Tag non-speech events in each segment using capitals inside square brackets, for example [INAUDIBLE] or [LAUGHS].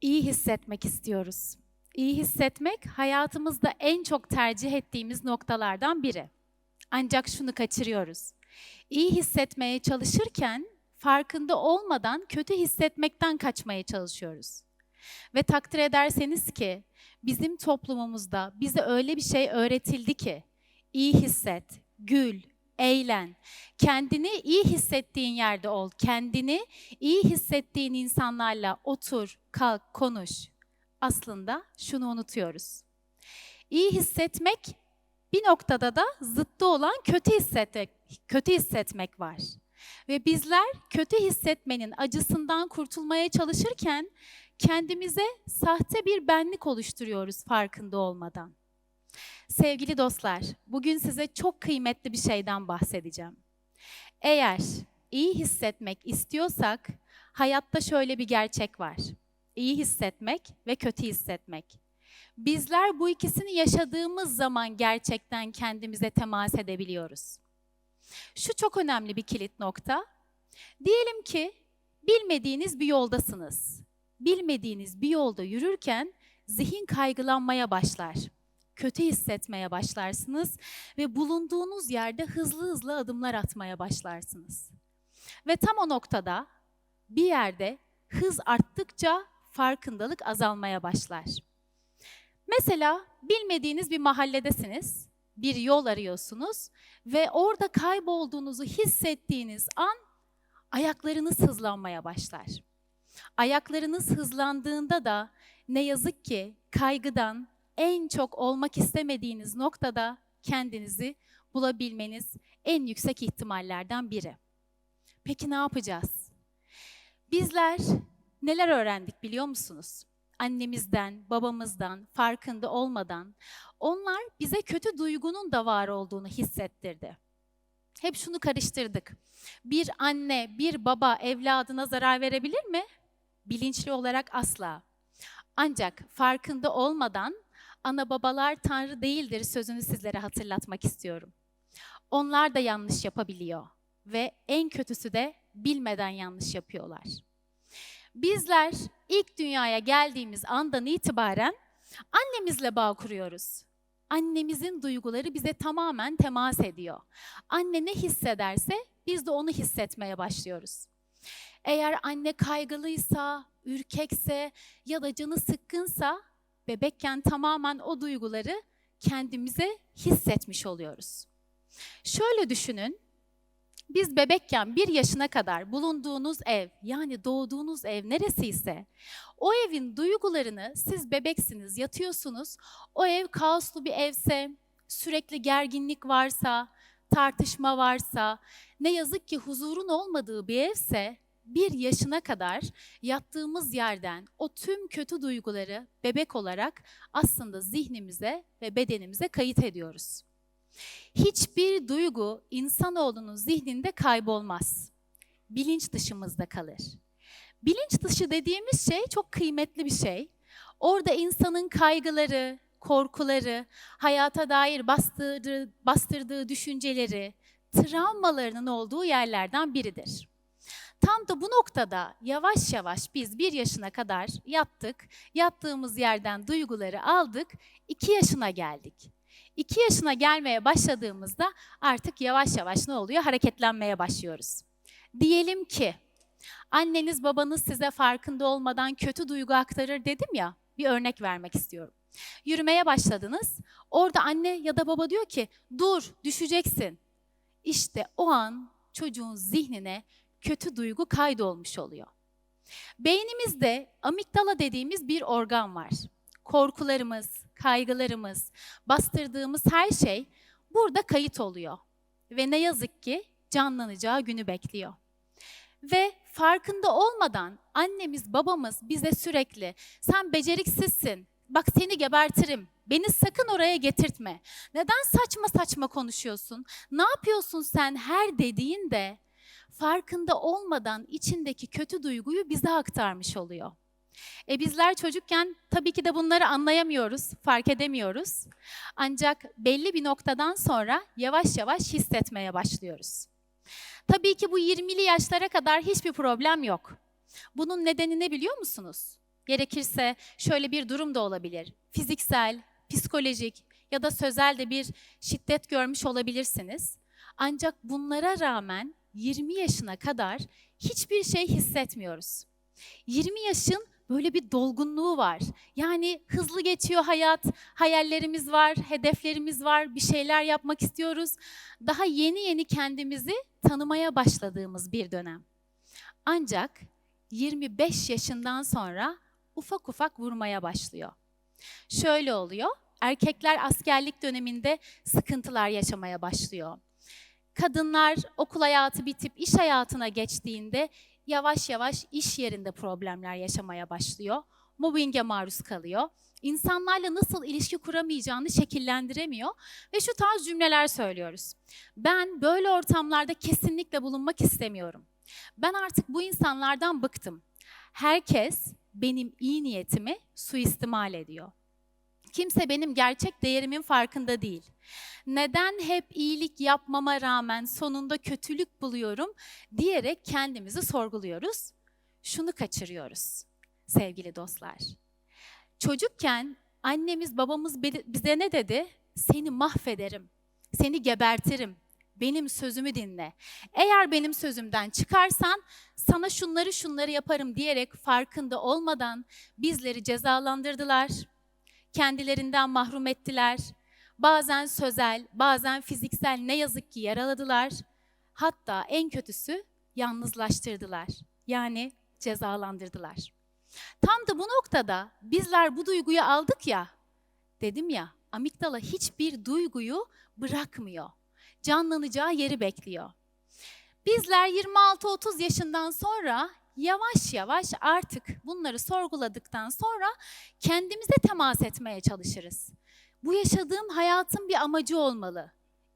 İyi hissetmek istiyoruz. İyi hissetmek hayatımızda en çok tercih ettiğimiz noktalardan biri. Ancak şunu kaçırıyoruz. İyi hissetmeye çalışırken farkında olmadan kötü hissetmekten kaçmaya çalışıyoruz. Ve takdir ederseniz ki bizim toplumumuzda bize öyle bir şey öğretildi ki iyi hisset, gül, eğlen. Kendini iyi hissettiğin yerde ol. Kendini iyi hissettiğin insanlarla otur, kalk, konuş. Aslında şunu unutuyoruz. İyi hissetmek bir noktada da zıttı olan kötü hissetmek, kötü hissetmek var. Ve bizler kötü hissetmenin acısından kurtulmaya çalışırken kendimize sahte bir benlik oluşturuyoruz farkında olmadan. Sevgili dostlar, bugün size çok kıymetli bir şeyden bahsedeceğim. Eğer iyi hissetmek istiyorsak, hayatta şöyle bir gerçek var. İyi hissetmek ve kötü hissetmek. Bizler bu ikisini yaşadığımız zaman gerçekten kendimize temas edebiliyoruz. Şu çok önemli bir kilit nokta. Diyelim ki bilmediğiniz bir yoldasınız. Bilmediğiniz bir yolda yürürken zihin kaygılanmaya başlar kötü hissetmeye başlarsınız ve bulunduğunuz yerde hızlı hızlı adımlar atmaya başlarsınız. Ve tam o noktada bir yerde hız arttıkça farkındalık azalmaya başlar. Mesela bilmediğiniz bir mahalledesiniz, bir yol arıyorsunuz ve orada kaybolduğunuzu hissettiğiniz an ayaklarınız hızlanmaya başlar. Ayaklarınız hızlandığında da ne yazık ki kaygıdan, en çok olmak istemediğiniz noktada kendinizi bulabilmeniz en yüksek ihtimallerden biri. Peki ne yapacağız? Bizler neler öğrendik biliyor musunuz? Annemizden, babamızdan, farkında olmadan onlar bize kötü duygunun da var olduğunu hissettirdi. Hep şunu karıştırdık. Bir anne, bir baba evladına zarar verebilir mi? Bilinçli olarak asla. Ancak farkında olmadan ana babalar tanrı değildir sözünü sizlere hatırlatmak istiyorum. Onlar da yanlış yapabiliyor ve en kötüsü de bilmeden yanlış yapıyorlar. Bizler ilk dünyaya geldiğimiz andan itibaren annemizle bağ kuruyoruz. Annemizin duyguları bize tamamen temas ediyor. Anne ne hissederse biz de onu hissetmeye başlıyoruz. Eğer anne kaygılıysa, ürkekse ya da canı sıkkınsa bebekken tamamen o duyguları kendimize hissetmiş oluyoruz. Şöyle düşünün, biz bebekken bir yaşına kadar bulunduğunuz ev yani doğduğunuz ev neresiyse o evin duygularını siz bebeksiniz yatıyorsunuz. O ev kaoslu bir evse, sürekli gerginlik varsa, tartışma varsa, ne yazık ki huzurun olmadığı bir evse bir yaşına kadar yattığımız yerden o tüm kötü duyguları bebek olarak aslında zihnimize ve bedenimize kayıt ediyoruz. Hiçbir duygu insanoğlunun zihninde kaybolmaz. Bilinç dışımızda kalır. Bilinç dışı dediğimiz şey çok kıymetli bir şey. Orada insanın kaygıları, korkuları, hayata dair bastırdığı, bastırdığı düşünceleri, travmalarının olduğu yerlerden biridir. Tam da bu noktada yavaş yavaş biz bir yaşına kadar yattık, yattığımız yerden duyguları aldık, iki yaşına geldik. İki yaşına gelmeye başladığımızda artık yavaş yavaş ne oluyor? Hareketlenmeye başlıyoruz. Diyelim ki anneniz babanız size farkında olmadan kötü duygu aktarır dedim ya, bir örnek vermek istiyorum. Yürümeye başladınız, orada anne ya da baba diyor ki dur düşeceksin. İşte o an çocuğun zihnine kötü duygu kaydolmuş oluyor. Beynimizde amigdala dediğimiz bir organ var. Korkularımız, kaygılarımız, bastırdığımız her şey burada kayıt oluyor. Ve ne yazık ki canlanacağı günü bekliyor. Ve farkında olmadan annemiz, babamız bize sürekli sen beceriksizsin, bak seni gebertirim, beni sakın oraya getirtme. Neden saçma saçma konuşuyorsun? Ne yapıyorsun sen her dediğinde farkında olmadan içindeki kötü duyguyu bize aktarmış oluyor. E bizler çocukken tabii ki de bunları anlayamıyoruz, fark edemiyoruz. Ancak belli bir noktadan sonra yavaş yavaş hissetmeye başlıyoruz. Tabii ki bu 20'li yaşlara kadar hiçbir problem yok. Bunun nedeni ne biliyor musunuz? Gerekirse şöyle bir durum da olabilir. Fiziksel, psikolojik ya da sözel de bir şiddet görmüş olabilirsiniz. Ancak bunlara rağmen 20 yaşına kadar hiçbir şey hissetmiyoruz. 20 yaşın böyle bir dolgunluğu var. Yani hızlı geçiyor hayat, hayallerimiz var, hedeflerimiz var, bir şeyler yapmak istiyoruz. Daha yeni yeni kendimizi tanımaya başladığımız bir dönem. Ancak 25 yaşından sonra ufak ufak vurmaya başlıyor. Şöyle oluyor, erkekler askerlik döneminde sıkıntılar yaşamaya başlıyor. Kadınlar okul hayatı bitip iş hayatına geçtiğinde yavaş yavaş iş yerinde problemler yaşamaya başlıyor. Mobbinge maruz kalıyor. İnsanlarla nasıl ilişki kuramayacağını şekillendiremiyor ve şu tarz cümleler söylüyoruz. Ben böyle ortamlarda kesinlikle bulunmak istemiyorum. Ben artık bu insanlardan bıktım. Herkes benim iyi niyetimi suistimal ediyor. Kimse benim gerçek değerimin farkında değil. Neden hep iyilik yapmama rağmen sonunda kötülük buluyorum diyerek kendimizi sorguluyoruz. Şunu kaçırıyoruz sevgili dostlar. Çocukken annemiz babamız bize ne dedi? Seni mahvederim, seni gebertirim, benim sözümü dinle. Eğer benim sözümden çıkarsan sana şunları şunları yaparım diyerek farkında olmadan bizleri cezalandırdılar. Kendilerinden mahrum ettiler. Bazen sözel, bazen fiziksel ne yazık ki yaraladılar. Hatta en kötüsü yalnızlaştırdılar. Yani cezalandırdılar. Tam da bu noktada bizler bu duyguyu aldık ya, dedim ya, amigdala hiçbir duyguyu bırakmıyor. Canlanacağı yeri bekliyor. Bizler 26-30 yaşından sonra yavaş yavaş artık bunları sorguladıktan sonra kendimize temas etmeye çalışırız. Bu yaşadığım hayatın bir amacı olmalı.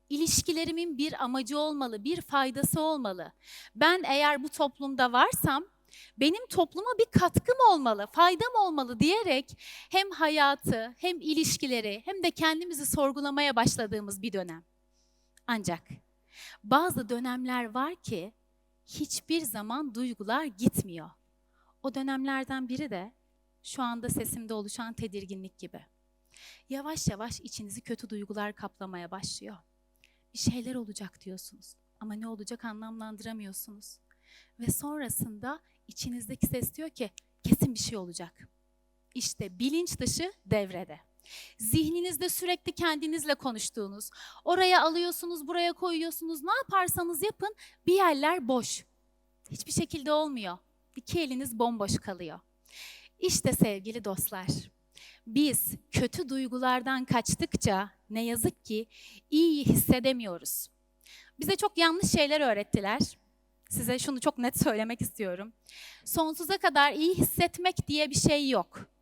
İlişkilerimin bir amacı olmalı, bir faydası olmalı. Ben eğer bu toplumda varsam benim topluma bir katkım olmalı, faydam olmalı diyerek hem hayatı, hem ilişkileri, hem de kendimizi sorgulamaya başladığımız bir dönem. Ancak bazı dönemler var ki hiçbir zaman duygular gitmiyor. O dönemlerden biri de şu anda sesimde oluşan tedirginlik gibi. Yavaş yavaş içinizi kötü duygular kaplamaya başlıyor. Bir şeyler olacak diyorsunuz ama ne olacak anlamlandıramıyorsunuz. Ve sonrasında içinizdeki ses diyor ki kesin bir şey olacak. İşte bilinç dışı devrede. Zihninizde sürekli kendinizle konuştuğunuz, oraya alıyorsunuz, buraya koyuyorsunuz, ne yaparsanız yapın bir yerler boş. Hiçbir şekilde olmuyor. İki eliniz bomboş kalıyor. İşte sevgili dostlar, biz kötü duygulardan kaçtıkça ne yazık ki iyi hissedemiyoruz. Bize çok yanlış şeyler öğrettiler. Size şunu çok net söylemek istiyorum. Sonsuza kadar iyi hissetmek diye bir şey yok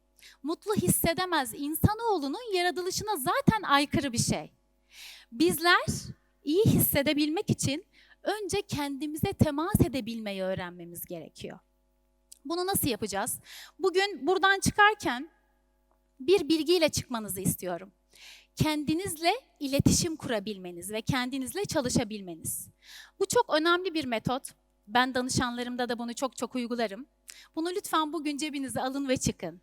mutlu hissedemez insanoğlunun yaratılışına zaten aykırı bir şey. Bizler iyi hissedebilmek için önce kendimize temas edebilmeyi öğrenmemiz gerekiyor. Bunu nasıl yapacağız? Bugün buradan çıkarken bir bilgiyle çıkmanızı istiyorum. Kendinizle iletişim kurabilmeniz ve kendinizle çalışabilmeniz. Bu çok önemli bir metot. Ben danışanlarımda da bunu çok çok uygularım. Bunu lütfen bugün cebinize alın ve çıkın.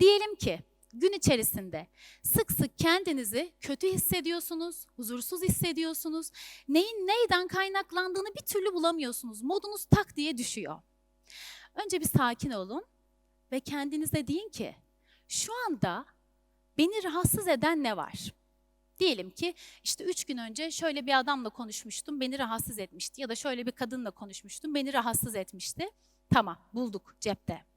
Diyelim ki gün içerisinde sık sık kendinizi kötü hissediyorsunuz, huzursuz hissediyorsunuz. Neyin neyden kaynaklandığını bir türlü bulamıyorsunuz. Modunuz tak diye düşüyor. Önce bir sakin olun ve kendinize deyin ki şu anda beni rahatsız eden ne var? Diyelim ki işte üç gün önce şöyle bir adamla konuşmuştum, beni rahatsız etmişti. Ya da şöyle bir kadınla konuşmuştum, beni rahatsız etmişti. Tamam, bulduk cepte.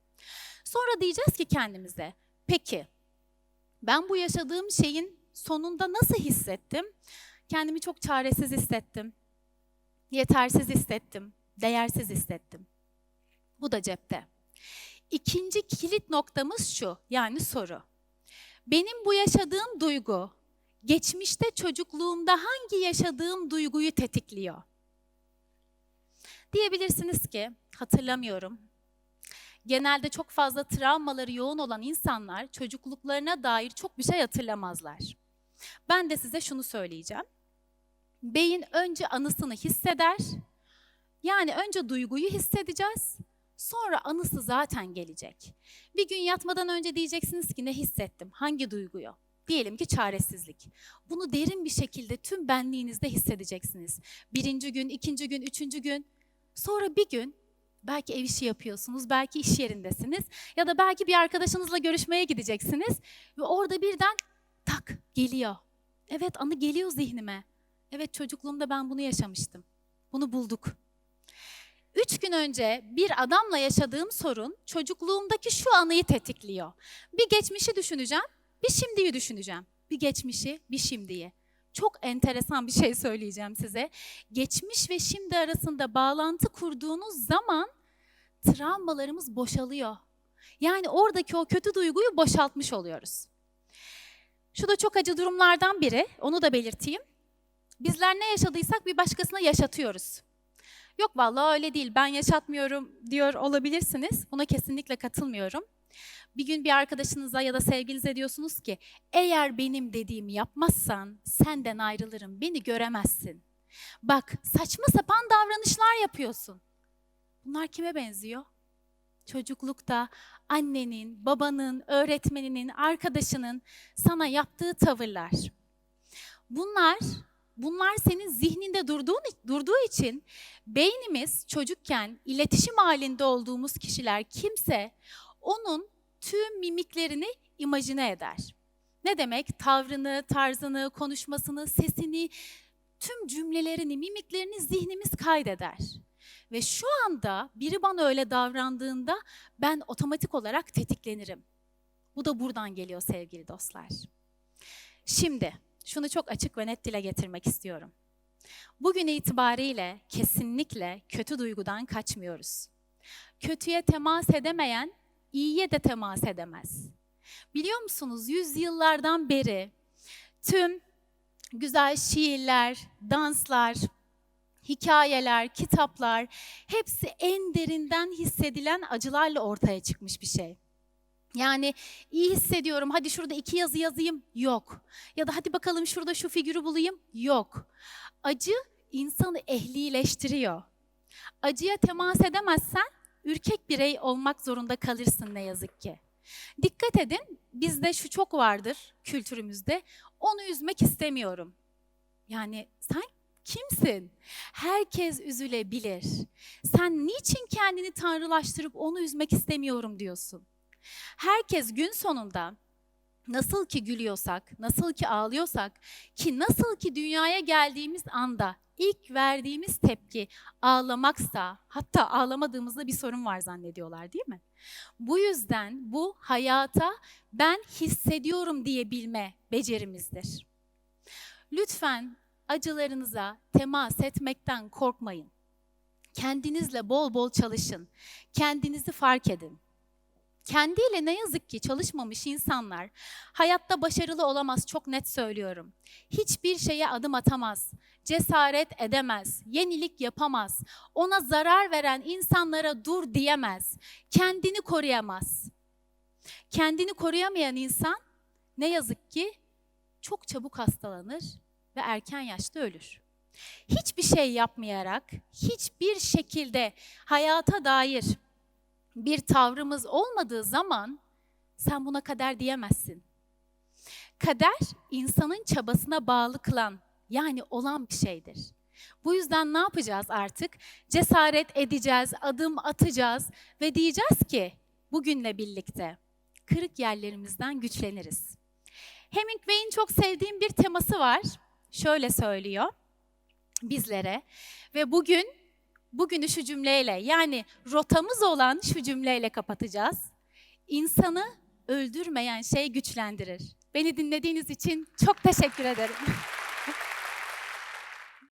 Sonra diyeceğiz ki kendimize, peki ben bu yaşadığım şeyin sonunda nasıl hissettim? Kendimi çok çaresiz hissettim. Yetersiz hissettim. Değersiz hissettim. Bu da cepte. İkinci kilit noktamız şu, yani soru. Benim bu yaşadığım duygu, geçmişte çocukluğumda hangi yaşadığım duyguyu tetikliyor? Diyebilirsiniz ki, hatırlamıyorum, genelde çok fazla travmaları yoğun olan insanlar çocukluklarına dair çok bir şey hatırlamazlar. Ben de size şunu söyleyeceğim. Beyin önce anısını hisseder. Yani önce duyguyu hissedeceğiz. Sonra anısı zaten gelecek. Bir gün yatmadan önce diyeceksiniz ki ne hissettim? Hangi duyguyu? Diyelim ki çaresizlik. Bunu derin bir şekilde tüm benliğinizde hissedeceksiniz. Birinci gün, ikinci gün, üçüncü gün. Sonra bir gün belki ev işi yapıyorsunuz, belki iş yerindesiniz ya da belki bir arkadaşınızla görüşmeye gideceksiniz ve orada birden tak geliyor. Evet anı geliyor zihnime. Evet çocukluğumda ben bunu yaşamıştım. Bunu bulduk. Üç gün önce bir adamla yaşadığım sorun çocukluğumdaki şu anıyı tetikliyor. Bir geçmişi düşüneceğim, bir şimdiyi düşüneceğim. Bir geçmişi, bir şimdiyi. Çok enteresan bir şey söyleyeceğim size. Geçmiş ve şimdi arasında bağlantı kurduğunuz zaman travmalarımız boşalıyor. Yani oradaki o kötü duyguyu boşaltmış oluyoruz. Şu da çok acı durumlardan biri, onu da belirteyim. Bizler ne yaşadıysak bir başkasına yaşatıyoruz. Yok vallahi öyle değil, ben yaşatmıyorum diyor olabilirsiniz. Buna kesinlikle katılmıyorum. Bir gün bir arkadaşınıza ya da sevgilinize diyorsunuz ki, eğer benim dediğimi yapmazsan senden ayrılırım, beni göremezsin. Bak saçma sapan davranışlar yapıyorsun. Bunlar kime benziyor? Çocuklukta annenin, babanın, öğretmeninin, arkadaşının sana yaptığı tavırlar. Bunlar bunlar senin zihninde durduğun, durduğu için beynimiz çocukken iletişim halinde olduğumuz kişiler kimse onun tüm mimiklerini imajine eder. Ne demek? Tavrını, tarzını, konuşmasını, sesini, tüm cümlelerini, mimiklerini zihnimiz kaydeder. Ve şu anda biri bana öyle davrandığında ben otomatik olarak tetiklenirim. Bu da buradan geliyor sevgili dostlar. Şimdi şunu çok açık ve net dile getirmek istiyorum. Bugün itibariyle kesinlikle kötü duygudan kaçmıyoruz. Kötüye temas edemeyen iyiye de temas edemez. Biliyor musunuz yüzyıllardan beri tüm güzel şiirler, danslar, hikayeler, kitaplar hepsi en derinden hissedilen acılarla ortaya çıkmış bir şey. Yani iyi hissediyorum hadi şurada iki yazı yazayım yok. Ya da hadi bakalım şurada şu figürü bulayım yok. Acı insanı ehlileştiriyor. Acıya temas edemezsen ürkek birey olmak zorunda kalırsın ne yazık ki. Dikkat edin bizde şu çok vardır kültürümüzde onu üzmek istemiyorum. Yani sen kimsin? Herkes üzülebilir. Sen niçin kendini tanrılaştırıp onu üzmek istemiyorum diyorsun? Herkes gün sonunda nasıl ki gülüyorsak, nasıl ki ağlıyorsak ki nasıl ki dünyaya geldiğimiz anda ilk verdiğimiz tepki ağlamaksa hatta ağlamadığımızda bir sorun var zannediyorlar değil mi? Bu yüzden bu hayata ben hissediyorum diyebilme becerimizdir. Lütfen acılarınıza temas etmekten korkmayın. Kendinizle bol bol çalışın. Kendinizi fark edin. Kendiyle ne yazık ki çalışmamış insanlar hayatta başarılı olamaz çok net söylüyorum. Hiçbir şeye adım atamaz, cesaret edemez, yenilik yapamaz. Ona zarar veren insanlara dur diyemez. Kendini koruyamaz. Kendini koruyamayan insan ne yazık ki çok çabuk hastalanır ve erken yaşta ölür. Hiçbir şey yapmayarak, hiçbir şekilde hayata dair bir tavrımız olmadığı zaman sen buna kader diyemezsin. Kader insanın çabasına bağlı kılan yani olan bir şeydir. Bu yüzden ne yapacağız artık? Cesaret edeceğiz, adım atacağız ve diyeceğiz ki bugünle birlikte kırık yerlerimizden güçleniriz. Hemingway'in çok sevdiğim bir teması var. Şöyle söylüyor bizlere ve bugün bugünü şu cümleyle yani rotamız olan şu cümleyle kapatacağız. İnsanı öldürmeyen şey güçlendirir. Beni dinlediğiniz için çok teşekkür ederim. [LAUGHS]